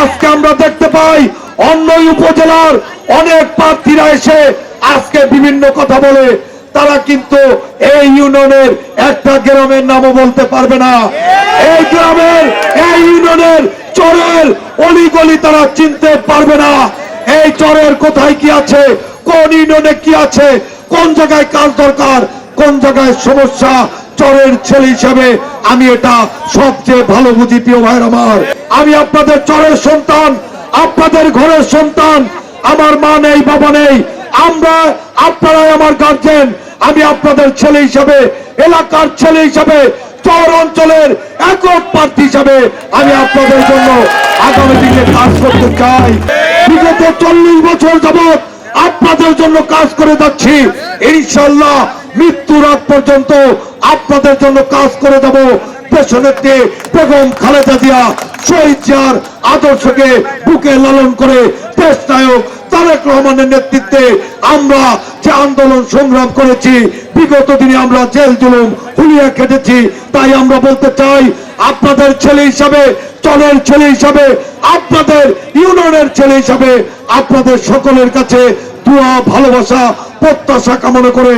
আজকে আমরা দেখতে পাই অন্য উপজেলার অনেক প্রার্থীরা এসে আজকে বিভিন্ন কথা বলে। তারা কিন্তু এই ইউনিয়নের একটা গ্রামের নামও বলতে পারবে না। এই গ্রামের, এই ইউনিয়নের চরের অলিগলি তারা চিনতে পারবে না। এই চরের কোথায় কি আছে, কোন ইউনিয়নে কি আছে, কোন জায়গায় কাজ দরকার, কোন জায়গায় সমস্যা, চরের ছেলে হিসাবে আমি এটা সবচেয়ে ভালো বুঝি, প্রিয় ভাইয়ের আমার। আমি আপনাদের চরের সন্তান, আপনাদের ঘরের সন্তান। আমার মা নেই, বাবা নেই। আমরা, আপনারাই আমার গার্জেন আমি আপনাদের ছেলে হিসাবে, এলাকার ছেলে হিসাবে, চর অঞ্চলের একক প্রার্থী হিসাবে আমি আপনাদের জন্য আগামী দিনে কাজ করতে চাই। বিগত চল্লিশ বছর যাবৎ আপনাদের জন্য কাজ করে যাচ্ছি। ইনশাল্লাহ মৃত্যুর আগ পর্যন্ত আপনাদের জন্য কাজ করে যাব। পেছনেতে বেগম খালেদা জিয়া শহীদ জিয়ার আদর্শকে বুকে লালন করে দেশ নায়ক তারেক রহমানের নেতৃত্বে আমরা যে আন্দোলন সংগ্রাম করেছি, বিগত দিনে আমরা জেল, জুলুম, হুলিয়া কেটেছি তাই আমরা বলতে চাই, আপনাদের ছেলে হিসাবে চলের ছেলে হিসাবে, আপনাদের ইউনিয়নের ছেলে হিসাবে আপনাদের সকলের কাছে দোয়া, ভালোবাসা, প্রত্যাশা কামনা করে